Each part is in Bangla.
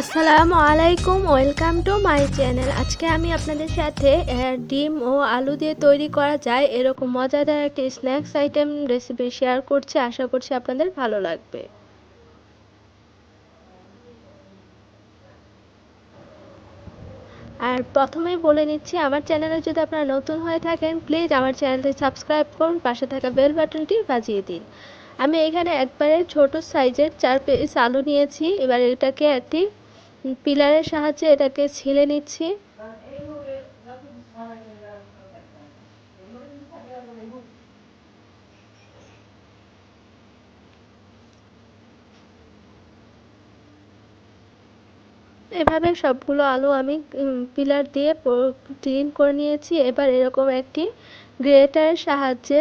আসসালামু আলাইকুম, ওয়েলকাম টু মাই চ্যানেল। আজকে আমি আপনাদের সাথে ডিম ও আলু দিয়ে তৈরি করা যায় এরকম মজাদার একটি স্ন্যাক্স আইটেম রেসিপি শেয়ার করছি। আশা করছি আপনাদের ভালো লাগবে। আর প্রথমেই বলে নিচ্ছি, আমার চ্যানেলে যদি আপনারা নতুন হয়ে থাকেন, প্লিজ আমার চ্যানেলটি সাবস্ক্রাইব করুন, পাশে থাকা বেল বাটনটি বাজিয়ে দিন। আমি এখানে একবারে ছোট সাইজের চার পিস আলু নিয়েছি। এবার এটাকে একটি পিলারের সাহায্যে এটাকে ছিলে নিচ্ছি। এভাবে সবগুলো আলু আমি পিলার দিয়ে ক্লিন করে নিয়েছি। এবার এরকম একটি গ্রেটারের সাহায্যে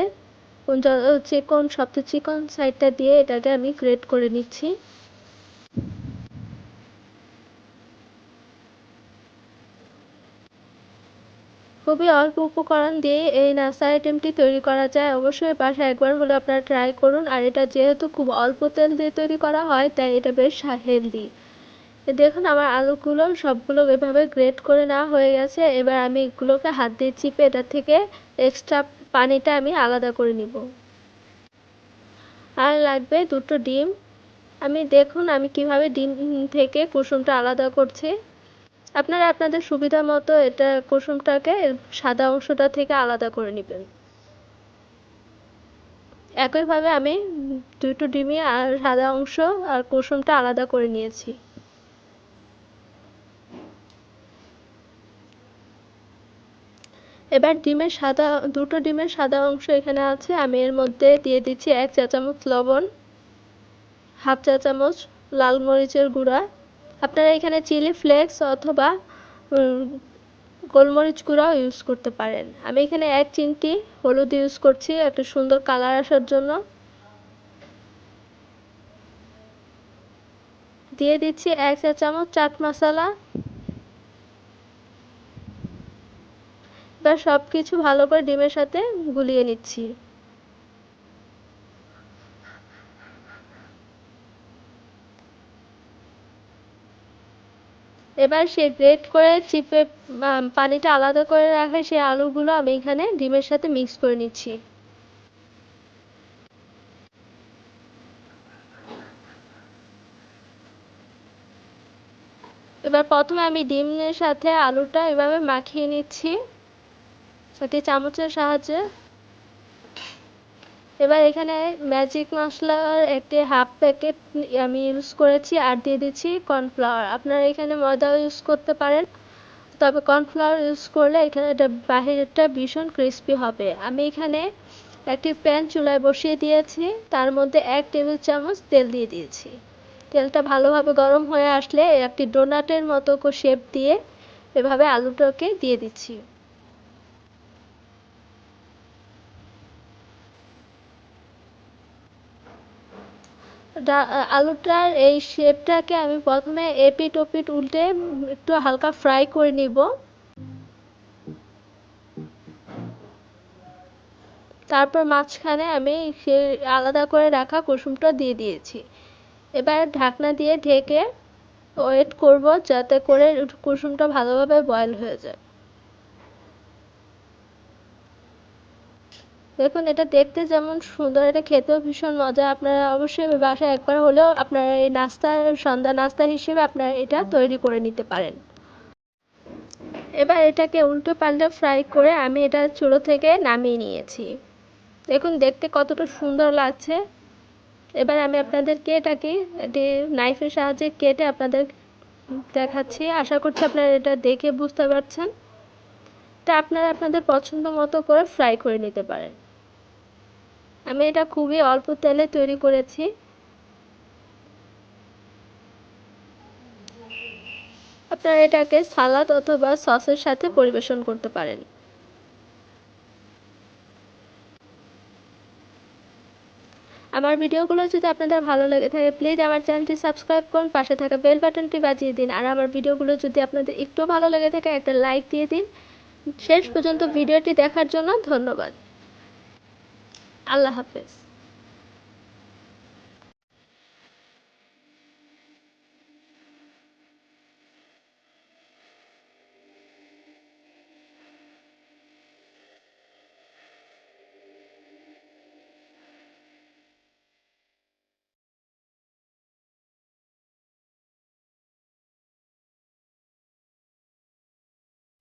চিকন সবচেয়ে চিকন সাইডটা দিয়ে এটাকে আমি গ্রেট করে নিচ্ছি। খুবই অল্প উপকরণ দিয়ে এই নাস্তা আইটেমটি তৈরি করা যায়। অবশ্যই বাসায় একবার হলে আপনারা ট্রাই করুন। আর এটা যেহেতু খুব অল্প তেল দিয়ে তৈরি করা হয়, তাই এটা বেশ হেলদি দেখুন, আমার আলুগুলো সবগুলো এভাবে গ্রেট করে নেওয়া হয়ে গেছে। এবার আমি এগুলোকে হাত দিয়ে চিপে এটা থেকে এক্সট্রা পানিটা আমি আলাদা করে নিব। আর লাগবে দুটো ডিম। আমি দেখুন, আমি কীভাবে ডিম থেকে কুসুমটা আলাদা করছি। আপনারা আপনাদের সুবিধা মতো এটা কুসুমটাকে সাদা অংশটা থেকে আলাদা করে নেবেন। একইভাবে আমি দুটো ডিমই আর সাদা অংশ আর কুসুমটা আলাদা করে নিয়েছি। এবার ডিমের সাদা, দুটো ডিমের সাদা অংশ এখানে আছে, আমি এর মধ্যে দিয়ে দিচ্ছি এক চা চামচ লবণ, হাফ চা চামচ লাল মরিচের গুঁড়া আপনারা এখানে চিলি ফ্লেক্স অথবা গোলমরিচ গুঁড়াও ইউজ করতে পারেন। আমি এখানে এক চিমটি হলুদ ইউজ করছি, একটা সুন্দর কালার আসার জন্য। দিয়ে দিচ্ছি এক চা চামচ চাট মশলা। এবার সব কিছু ভালো করে ডিমের সাথে গুলিয়ে নিচ্ছি। এবার সে গ্রেট করে চিপে পানিটা আলাদা করে রাখা সেই আলুগুলো আমি এখানে ডিমের সাথে মিক্স করে নিচ্ছি। এবার প্রথমে আমি ডিমের সাথে আলুটা এভাবে মাখিয়ে নিচ্ছি। একটি চামচের সাহায্যে এবার এখানে ম্যাজিক মশলার একটি হাফ প্যাকেট আমি ইউজ করেছি, আর দিয়ে দিচ্ছি কর্নফ্লাওয়ার আপনারা এখানে ময়দাও ইউজ করতে পারেন, তবে কর্নফ্লাওয়ার ইউজ করলে এখানে এটা বাহিরেরটা ভীষণ ক্রিস্পি হবে। আমি এখানে একটি প্যান চুলায় বসিয়ে দিয়েছি, তার মধ্যে এক টেবিল চামচ তেল দিয়ে দিয়েছি। তেলটা ভালোভাবে গরম হয়ে আসলে একটি ডোনাটের মতো শেপ দিয়ে এভাবে আলুটাকে দিয়ে দিচ্ছি। আলুটার এই শেপটাকে আমি প্রথমে এপিট ওপিট উল্টে একটু হালকা ফ্রাই করে নিব। তারপর মাঝখানে আমি সে আলাদা করে রাখা কুসুমটা দিয়ে দিয়েছি। এবার ঢাকনা দিয়ে ঢেকে ওয়েট করব যাতে করে কুসুমটা ভালোভাবে বয়েল হয়ে যায়। দেখুন, এটা দেখতে যেমন সুন্দর, এটা খেতেও ভীষণ মজা। আপনারা অবশ্যই বাসায় একবার হলেও আপনারা এই নাস্তা, সন্ধ্যা নাস্তা হিসেবে আপনারা এটা তৈরি করে নিতে পারেন। এবার এটাকে উল্টো পাল্টে ফ্রাই করে আমি এটা চুলো থেকে নামিয়ে নিয়েছি। দেখুন, দেখতে কতটা সুন্দর লাগছে। এবার আমি আপনাদেরকে এটাকে একটি নাইফের সাহায্যে কেটে আপনাদের দেখাচ্ছি। আশা করছি আপনারা এটা দেখে বুঝতে পারছেন। এটা আপনারা আপনাদের পছন্দ মতো করে ফ্রাই করে নিতে পারেন। আমি এটা খুবই অল্প তেলে তৈরি করেছি। আপনারা এটাকে সালাদ অথবা সসের সাথে পরিবেশন করতে পারেন। আমার ভিডিওগুলো যদি আপনাদের ভালো লেগে থাকে প্লিজ আমার চ্যানেলটি সাবস্ক্রাইব করুন, পাশে থাকা বেল বাটনটি বাজিয়ে দিন, আর আমার ভিডিওগুলো যদি আপনাদের একটু ভালো লেগে থাকে, একটা লাইক দিয়ে দিন। শেষ পর্যন্ত ভিডিওটি দেখার জন্য ধন্যবাদ। আল্লাহ হাফেজ।